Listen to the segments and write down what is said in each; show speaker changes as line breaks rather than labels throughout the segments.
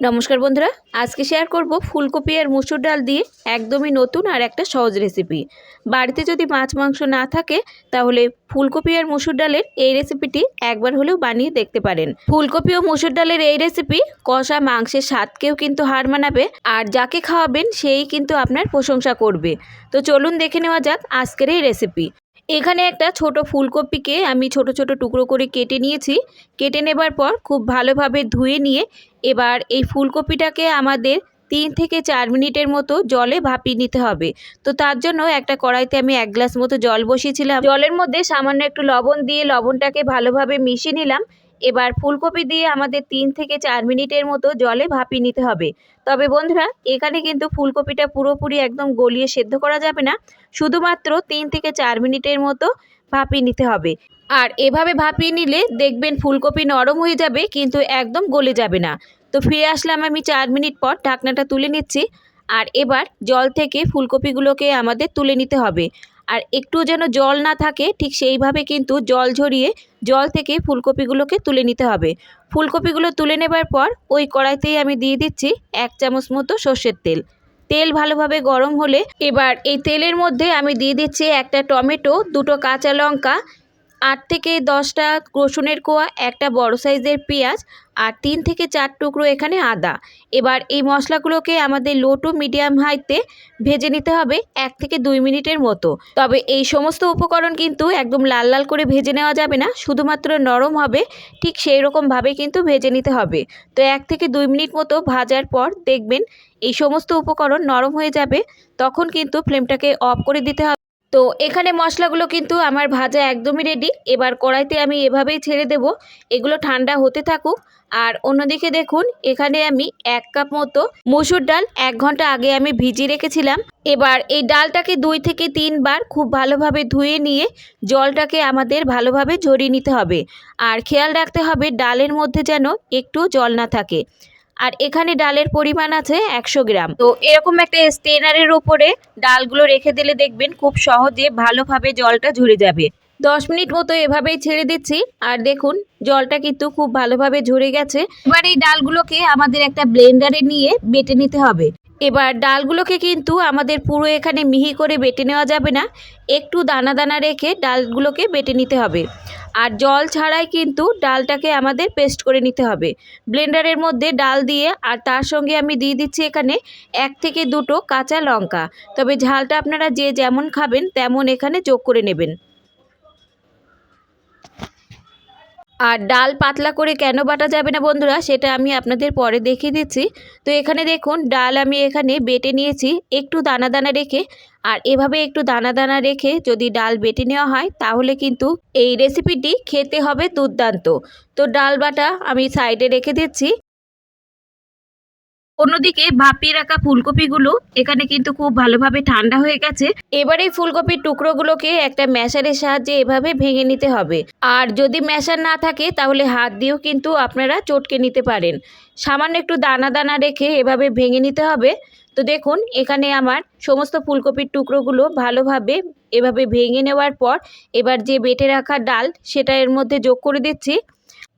নমস্কার বন্ধুরা, আজকে শেয়ার করব ফুলকপি আর মুসুর ডাল দিয়ে একদমই নতুন আর একটা সহজ রেসিপি বাড়িতে যদি মাছ মাংস না থাকে, তাহলে ফুলকপি আর মুসুর ডালের এই রেসিপিটি একবার হলেও বানিয়ে দেখতে পারেন। ফুলকপি ও মুসুর ডালের এই রেসিপি কষা মাংসের স্বাদকেও কিন্তু হার মানাবে, আর যাকে খাওয়াবেন, সেই কিন্তু আপনার প্রশংসা করবে। তো চলুন দেখে নেওয়া যাক আজকের এই রেসিপি এখানে একটা ছোট ফুলকপিকে আমি ছোট ছোট টুকরো করে কেটে নিয়েছি। কেটে নেবার পর খুব ভালোভাবে ধুয়ে নিয়ে এবার এই ফুলকপিটাকে আমাদের তিন থেকে চার মিনিটের মতো জলে ভাপিয়ে নিতে হবে। তো তার জন্য একটা কড়াইতে আমি এক গ্লাস মতো জল বসিয়েছিলাম। জলের মধ্যে সামান্য একটু লবণ দিয়ে লবণটাকে ভালোভাবে মিশিয়ে নিলাম। এবার ফুলকপি দিয়ে আমাদের তিন থেকে চার মিনিটের মতো জলে ভাপিয়ে নিতে হবে। তবে বন্ধুরা, এখানে কিন্তু ফুলকপিটা পুরোপুরি একদম গলিয়ে সেদ্ধ করা যাবে না। শুধুমাত্র তিন থেকে চার মিনিটের মতো ভাপিয়ে নিতে হবে। আর এভাবে ভাপিয়ে নিলে দেখবেন ফুলকপি নরম হয়ে যাবে, কিন্তু একদম গলে যাবে না। তো ফিরে আসলাম আমি চার মিনিট পর, ঢাকনাটা তুলে নিচ্ছি। আর এবার জল থেকে ফুলকপিগুলোকে আমাদের তুলে নিতে হবে। আর একটু যেন জল না থাকে, ঠিক সেইভাবে কিন্তু জল ঝরিয়ে জল থেকে ফুলকপিগুলোকে তুলে নিতে হবে। ফুলকপিগুলো তুলে নেবার পর ওই কড়াইতেই আমি দিয়ে দিচ্ছি এক চামচ মতো সর্ষের তেল। তেল ভালোভাবে গরম হলে এবার এই তেলের মধ্যে আমি দিয়ে দিচ্ছি একটা টমেটো, দুটো কাঁচা লঙ্কা আট থেকে দশটা রসুনের কোয়া, একটা বড় সাইজের পেঁয়াজ আর তিন থেকে চার টুকরো এখানে আদা। এবার এই মশলাগুলোকে আমাদের লো টু মিডিয়াম হাইতে ভেজে নিতে হবে এক থেকে দুই মিনিটের মতো। তবে এই সমস্ত উপকরণ কিন্তু একদম লাল লাল করে ভেজে নেওয়া যাবে না, শুধুমাত্র নরম হবে, ঠিক সেই রকমভাবে কিন্তু ভেজে নিতে হবে। তো এক থেকে দুই মিনিট মতো ভাজার পর দেখবেন এই সমস্ত উপকরণ নরম হয়ে যাবে, তখন কিন্তু ফ্লেমটাকে অফ করে দিতে হবে। তো এখানে মশলাগুলো কিন্তু আমার ভাজা একদমই রেডি এবার কড়াইতে আমি এভাবেই ছেড়ে দেব। এগুলো ঠান্ডা হতে থাকুক। আর অন্যদিকে দেখুন, এখানে আমি এক কাপ মতো মসুর ডাল এক ঘণ্টা আগে আমি ভিজিয়ে রেখেছিলাম। এবার এই ডালটাকে দুই থেকে তিনবার খুব ভালোভাবে ধুয়ে নিয়ে জলটাকে আমাদের ভালোভাবে ঝরিয়ে নিতে হবে। আর খেয়াল রাখতে হবে, ডালের মধ্যে যেন একটু জল না থাকে। আর এখানে ডালের পরিমাণ আছে একশো গ্রাম। তো এরকম একটা স্টেনারের ওপরে ডালগুলো রেখে দিলে দেখবেন খুব সহজে ভালোভাবে জলটা ঝরে যাবে। দশ মিনিট মতো এভাবেই ছেড়ে দিচ্ছি। আর দেখুন, জলটা কিন্তু খুব ভালোভাবে ঝরে গেছে। এবার এই ডালগুলোকে আমাদের একটা ব্লেন্ডারে নিয়ে বেটে নিতে হবে। এবার ডালগুলোকে কিন্তু আমাদের পুরো এখানে মিহি করে বেটে নেওয়া যাবে না। একটু দানা দানা রেখে ডালগুলোকে বেটে নিতে হবে। আর জল ছাড়াই কিন্তু ডালটাকে আমাদের পেস্ট করে নিতে হবে। ব্লেন্ডারের মধ্যে ডাল দিয়ে আর তার সঙ্গে আমি দিয়ে দিচ্ছি এখানে এক থেকে দুটো কাঁচা লঙ্কা। তবে ঝালটা আপনারা যে যেমন খাবেন তেমন এখানে যোগ করে নেবেন। আর ডাল পাতলা করে কেন বাটা যাবে না বন্ধুরা, সেটা আমি আপনাদের পরে দেখিয়ে দিচ্ছি। তো এখানে দেখুন, ডাল আমি এখানে বেটে নিয়েছি, একটু দানা দানা রেখে। আর এভাবে একটু দানা দানা রেখে যদি ডাল বেটে নেওয়া হয়, তাহলে কিন্তু এই রেসিপিটি খেতে হবে দুর্দান্ত। তো ডাল বাটা আমি সাইডে রেখে দিচ্ছি। অন্যদিকে ভাপিয়ে রাখা ফুলকপিগুলো এখানে কিন্তু খুব ভালোভাবে ঠান্ডা হয়ে গেছে। এবার এই ফুলকপির টুকরোগুলোকে একটা ম্যাশারের সাহায্যে এভাবে ভেঙে নিতে হবে। আর যদি ম্যাশার না থাকে, তাহলে হাত দিয়েও কিন্তু আপনারা চটকে নিতে পারেন। সামান্য একটু দানা দানা রেখে এভাবে ভেঙে নিতে হবে। তো দেখুন, এখানে আমার সমস্ত ফুলকপির টুকরোগুলো ভালোভাবে এভাবে ভেঙে নেওয়ার পর এবার যে বেটে রাখা ডাল, সেটা এর মধ্যে যোগ করে দিচ্ছি।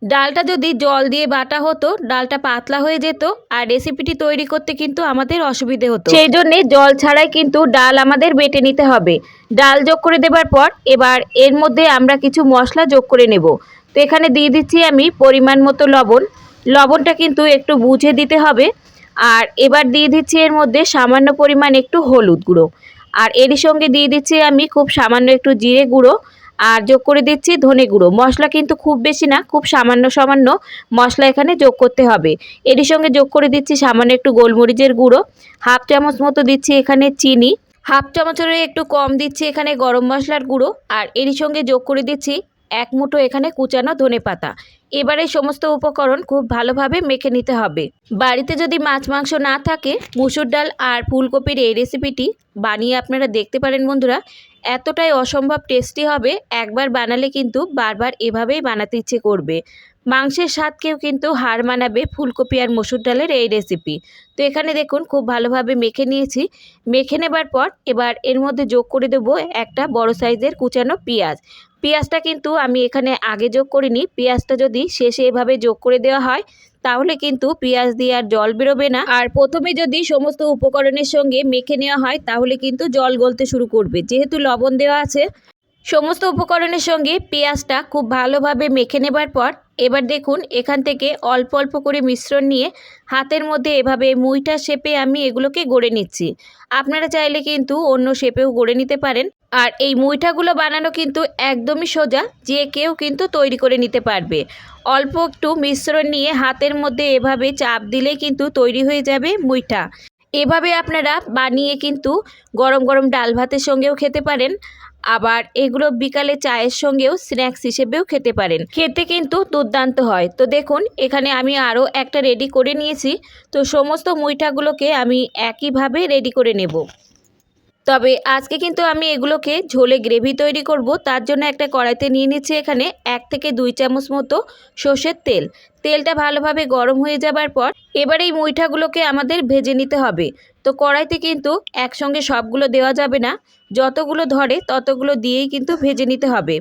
ডালটা যদি জল দিয়ে বাটা হতো, ডালটা পাতলা হয়ে যেত আর রেসিপিটি তৈরি করতে কিন্তু আমাদের অসুবিধে হতো। সেই জন্যে জল ছাড়াই কিন্তু ডাল আমাদের বেটে নিতে হবে। ডাল যোগ করে দেবার পর এবার এর মধ্যে আমরা কিছু মশলা যোগ করে নেব। তো এখানে দিয়ে দিচ্ছি আমি পরিমাণ মতো লবণ। লবণটা কিন্তু একটু বুঝে দিতে হবে। আর এবার দিয়ে দিচ্ছি এর মধ্যে সামান্য পরিমাণ একটু হলুদ গুঁড়ো। আর এরই সঙ্গে দিয়ে দিচ্ছি আমি খুব সামান্য একটু জিরে গুঁড়ো। আর যোগ করে দিচ্ছি ধনে গুঁড়ো। মশলা কিন্তু খুব বেশি না, খুব সামান্য সামান্য মশলা এখানে যোগ করতে হবে। এরই সঙ্গে যোগ করে দিচ্ছি সামান্য একটু গোলমরিচের গুঁড়ো, হাফ চামচ মতো দিচ্ছি এখানে চিনি, হাফ চামচেরও একটু কম দিচ্ছি এখানে গরম মশলার গুঁড়ো, আর এরই সঙ্গে যোগ করে দিচ্ছি এক মুঠো এখানে কুচানো ধনে পাতা। এবারে সমস্ত উপকরণ খুব ভালোভাবে মেখে নিতে হবে। বাড়িতে যদি মাছ মাংস না থাকে, মুসুর ডাল আর ফুলকপির এই রেসিপিটি বানিয়ে আপনারা দেখতে পারেন বন্ধুরা। এতটাই অসম্ভব টেস্টি হবে, একবার বানালে কিন্তু বারবার এভাবেই বানাতে ইচ্ছে করবে। মাংসের স্বাদকেও কিন্তু হার মানাবে ফুলকপি আর মসুর ডালের এই রেসিপি তো এখানে দেখুন, খুব ভালোভাবে মেখে নিয়েছি। মেখে নেবার পর এবার এর মধ্যে যোগ করে দেবো একটা বড় সাইজের কুচানো পেঁয়াজ। পেঁয়াজটা কিন্তু আমি এখানে আগে যোগ করিনি। পেঁয়াজটা যদি শেষে এভাবে যোগ করে দেওয়া হয় তাহলে কিন্তু পেঁয়াজ দিয়ে আর জল বেরোবে না। আর প্রথমে যদি সমস্ত উপকরণের সঙ্গে মেখে নেওয়া হয়, তাহলে কিন্তু জল গলতে শুরু করবে। যেহেতু লবণ দেওয়া আছে, সমস্ত উপকরণের সঙ্গে পেঁয়াজটা খুব ভালোভাবে মেখে নেবার পর, এবার দেখুন এখান থেকে অল্প অল্প করে মিশ্রণ নিয়ে হাতের মধ্যে এভাবে মুইটা শেপে আমি এগুলোকে গড়ে নিচ্ছি। আপনারা চাইলে কিন্তু অন্য শেপেও গড়ে নিতে পারেন। আর এই মুইঠাগুলো বানানো কিন্তু একদমই সোজা, যে কেউ কিন্তু তৈরি করে নিতে পারবে। অল্প একটু মিশ্রণ নিয়ে হাতের মধ্যে এভাবে চাপ দিলেই কিন্তু তৈরি হয়ে যাবে মুইঠা। এভাবে আপনারা বানিয়ে কিন্তু গরম গরম ডাল ভাতের সঙ্গেও খেতে পারেন, আবার এগুলো বিকালে চায়ের সঙ্গেও স্ন্যাক্স হিসেবেও খেতে পারেন। খেতে কিন্তু দুর্দান্ত হয়। তো দেখুন, এখানে আমি আরও একটা রেডি করে নিয়েছি। তো সমস্ত মুইঠাগুলোকে আমি একইভাবে রেডি করে নেব। তবে আজকে কিন্তু আমি এগুলোকে ঝোলে গ্রেভি তৈরি করব। তার জন্য একটা কড়াইতে নিয়ে নিচ্ছি এখানে এক থেকে দুই চামচ মতো সর্ষের তেল। তেলটা ভালোভাবে গরম হয়ে যাবার পর এবার এই মুইঠাগুলোকে আমাদের ভেজে নিতে হবে। তো কড়াইতে কিন্তু একসঙ্গে সবগুলো দেওয়া যাবে না। যতগুলো ধরে ততগুলো দিয়েই কিন্তু ভেজে নিতে হবে।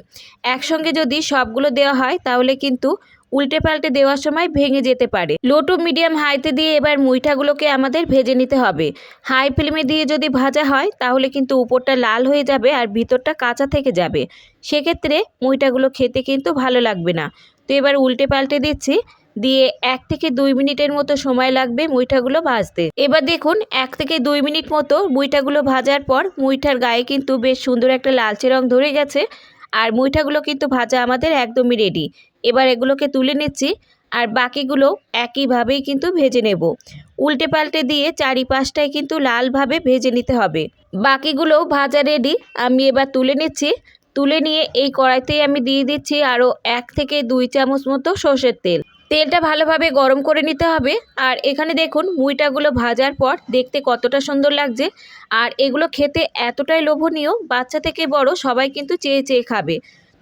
একসঙ্গে যদি সবগুলো দেওয়া হয় তাহলে কিন্তু উল্টে পাল্টে দেওয়ার সময় ভেঙে যেতে পারে। লো টু মিডিয়াম হাইতে দিয়ে এবার মুইঠাগুলোকে আমাদের ভেজে নিতে হবে। হাই ফ্লেমে দিয়ে যদি ভাজা হয়, তাহলে কিন্তু উপরটা লাল হয়ে যাবে আর ভিতরটা কাঁচা থেকে যাবে। সেক্ষেত্রে মুইঠাগুলো খেতে কিন্তু ভালো লাগবে না। তো এবার উল্টে পাল্টে দিচ্ছি। দিয়ে এক থেকে দুই মিনিটের মতো সময় লাগবে মুইঠাগুলো ভাজতে। এবার দেখুন, এক থেকে দুই মিনিট মতো মুইঠাগুলো ভাজার পর মুইঠার গায়ে কিন্তু বেশ সুন্দর একটা লালচে রং ধরে গেছে। আর মুইঠাগুলো কিন্তু ভাজা আমাদের একদমই রেডি এবার এগুলোকে তুলে নিচ্ছি আর বাকিগুলো একইভাবেই কিন্তু ভেজে নেব। উল্টে পাল্টে দিয়ে চারিপাশটায় কিন্তু লালভাবে ভেজে নিতে হবে। বাকিগুলো ভাজা রেডি আমি এবার তুলে নিচ্ছি। তুলে নিয়ে এই কড়াইতেই আমি দিয়ে দিচ্ছি আরও এক থেকে দুই চামচ মতো সর্ষের তেল। তেলটা ভালোভাবে গরম করে নিতে হবে। আর এখানে দেখুন, মুইটাগুলো ভাজার পর দেখতে কতটা সুন্দর লাগছে। আর এগুলো খেতে এতটাই লোভনীয়, বাচ্চা থেকে বড় সবাই কিন্তু চেয়ে চেয়ে খাবে।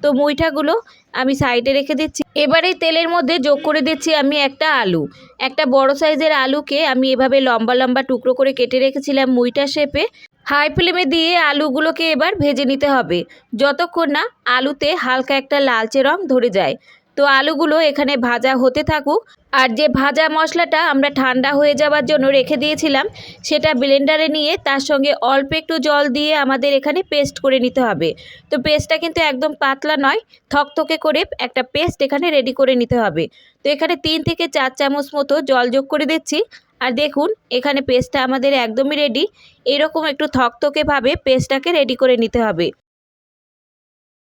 তো মুইঠাগুলো আমি সাইডে রেখে দিচ্ছি। এবারে তেলের মধ্যে যোগ করে দিচ্ছি আমি একটা আলু। একটা বড় সাইজের আলুকে আমি এভাবে লম্বা লম্বা টুকরো করে কেটে রেখেছিলাম মুইটা শেপে। হাই ফ্লেমে দিয়ে আলুগুলোকে এবার ভেজে নিতে হবে। যতক্ষণ না আলুতে হালকা একটা লালচে রং ধরে যায়। তো আলুগুলো এখানে ভাজা হতে থাকুক। আর যে ভাজা মশলাটা আমরা ঠান্ডা হয়ে যাওয়ার জন্য রেখে দিয়েছিলাম, সেটা ব্লেন্ডারে নিয়ে তার সঙ্গে অল্প একটু জল দিয়ে আমাদের এখানে পেস্ট করে নিতে হবে। তো পেস্টটা কিন্তু একদম পাতলা নয়, থকথকে করে একটা পেস্ট এখানে রেডি করে নিতে হবে। তো এখানে তিন থেকে চার চামচ মতো জল যোগ করে দিচ্ছি। আর দেখুন, এখানে পেস্টটা আমাদের একদমই রেডি। এরকম একটু থকথকেভাবে পেস্টটাকে রেডি করে নিতে হবে।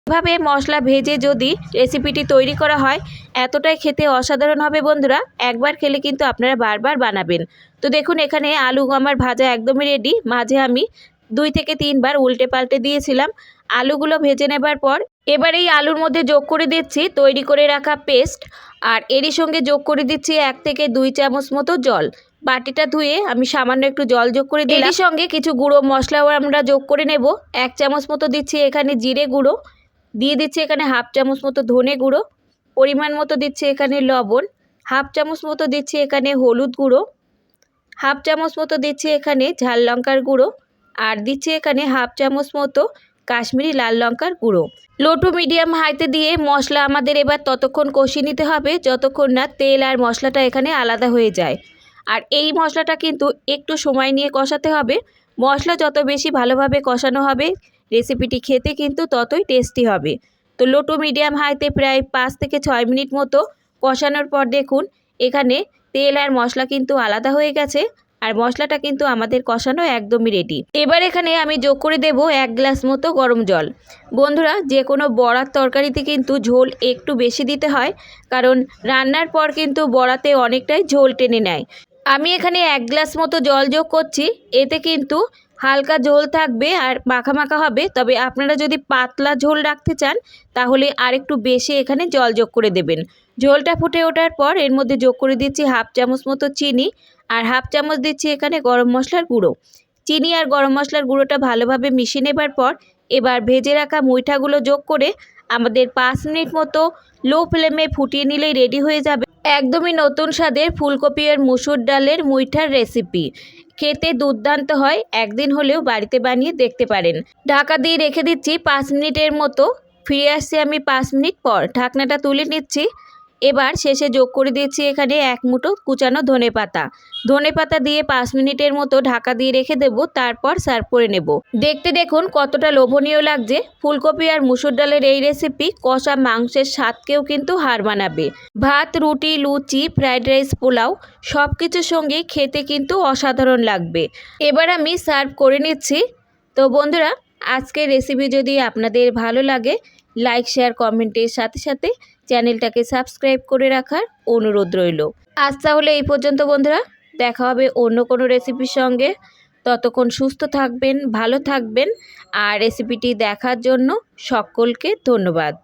এভাবে মশলা ভেজে যদি রেসিপিটি তৈরি করা হয়, এতটাই খেতে অসাধারণ হবে বন্ধুরা। একবার খেলে কিন্তু আপনারা বারবার বানাবেন। তো দেখুন, এখানে আলু আমার ভাজা একদমই রেডি মাঝে আমি দুই থেকে তিনবার উল্টে পাল্টে দিয়েছিলাম। আলুগুলো ভেজে নেবার পর এবার এই আলুর মধ্যে যোগ করে দিচ্ছি তৈরি করে রাখা পেস্ট আর এরই সঙ্গে যোগ করে দিচ্ছি এক থেকে দুই চামচ মতো জল। বাটিটা ধুয়ে আমি সামান্য একটু জল যোগ করে দিই সঙ্গে কিছু গুঁড়ো মশলাও আমরা যোগ করে নেব। এক চামচ মতো দিচ্ছি এখানে জিরে গুঁড়ো। দিয়ে দিচ্ছি এখানে হাফ চামচ মতো ধনে গুঁড়ো, পরিমাণ মতো দিচ্ছি এখানে লবণ, হাফ চামচ মতো দিচ্ছি এখানে হলুদ গুঁড়ো, হাফ চামচ মতো দিচ্ছি এখানে ঝাল লঙ্কার গুঁড়ো আর দিচ্ছি এখানে হাফ চামচ মতো কাশ্মীরি লাল লঙ্কার গুঁড়ো। লো টু মিডিয়াম হাইতে দিয়ে মশলা আমাদের এবার ততক্ষণ কষিয়ে নিতে হবে যতক্ষণ না তেল আর মশলাটা এখানে আলাদা হয়ে যায়। আর এই মশলাটা কিন্তু একটু সময় নিয়ে কষাতে হবে। মশলা যত বেশি ভালোভাবে কষানো হবে রেসিপিটি খেতে কিন্তু ততই টেস্টি হবে। তো লো টু মিডিয়াম হাইতে প্রায় পাঁচ থেকে ছয় মিনিট মতো কষানোর পর দেখুন, এখানে তেল আর মশলা কিন্তু আলাদা হয়ে গেছে আর মশলাটা কিন্তু আমাদের কষানো একদমই রেডি এবার এখানে আমি যোগ করে দেব এক গ্লাস মতো গরম জল। বন্ধুরা, যে কোনো বড়ার তরকারিতে কিন্তু ঝোল একটু বেশি দিতে হয়, কারণ রান্নার পর কিন্তু বড়াতে অনেকটাই ঝোল টেনে নেয়। আমি এখানে এক গ্লাস মতো জল যোগ করছি, এতে কিন্তু হালকা ঝোল থাকবে আর মাখা মাখা হবে। তবে আপনারা যদি পাতলা ঝোল রাখতে চান, তাহলে আরেকটু বেশি এখানে জল যোগ করে দেবেন। ঝোলটা ফুটে ওঠার পর এর মধ্যে যোগ করে দিচ্ছি হাফ চামচ মতো চিনি আর হাফ চামচ দিচ্ছি এখানে গরম মশলার গুঁড়ো। চিনি আর গরম মশলার গুঁড়োটা ভালোভাবে মিশিয়ে নেবার পর এবার ভেজে রাখা মুইঠাগুলো যোগ করে আমাদের পাঁচ মিনিট মতো লো ফ্লেমে ফুটিয়ে নিলেই রেডি হয়ে যাবে একদমই নতুন স্বাদের ফুলকপি আর মুসুর ডালের মুইঠার রেসিপি। খেতে দুর্দান্ত হয়, একদিন হলেও বাড়িতে বানিয়ে দেখতে পারেন। ঢাকা দিয়ে রেখে দিচ্ছি পাঁচ মিনিটের মতো। ফিরে আসছি আমি পাঁচ মিনিট পর। ঢাকনাটা তুলে নিচ্ছি। এবার শেষে যোগ করে দিচ্ছি এখানে এক মুঠো কুচানো ধনে পাতা। ধনে পাতা দিয়ে পাঁচ মিনিটের মতো ঢাকা দিয়ে রেখে দেব, তারপর সার্ভ করে নেব। দেখতে দেখুন কতটা লোভনীয় লাগছে। ফুলকপি আর মুসুর ডালের এই রেসিপি কষা মাংসের স্বাদকেও কিন্তু হার মানাবে। ভাত, রুটি, লুচি ফ্রাইড রাইস পোলাও সব কিছুর সঙ্গে খেতে কিন্তু অসাধারণ লাগবে। এবার আমি সার্ভ করে নিচ্ছি। তো বন্ধুরা, আজকের রেসিপি যদি আপনাদের ভালো লাগে লাইক শেয়ার কমেন্টের সাথে সাথে চ্যানেলটাকে সাবস্ক্রাইব করে রাখার অনুরোধ রইল। আজ তাহলে এই পর্যন্ত বন্ধুরা, দেখা হবে অন্য কোনো রেসিপির সঙ্গে। ততক্ষণ সুস্থ থাকবেন, ভালো থাকবেন, আর রেসিপিটি দেখার জন্য সকলকে ধন্যবাদ।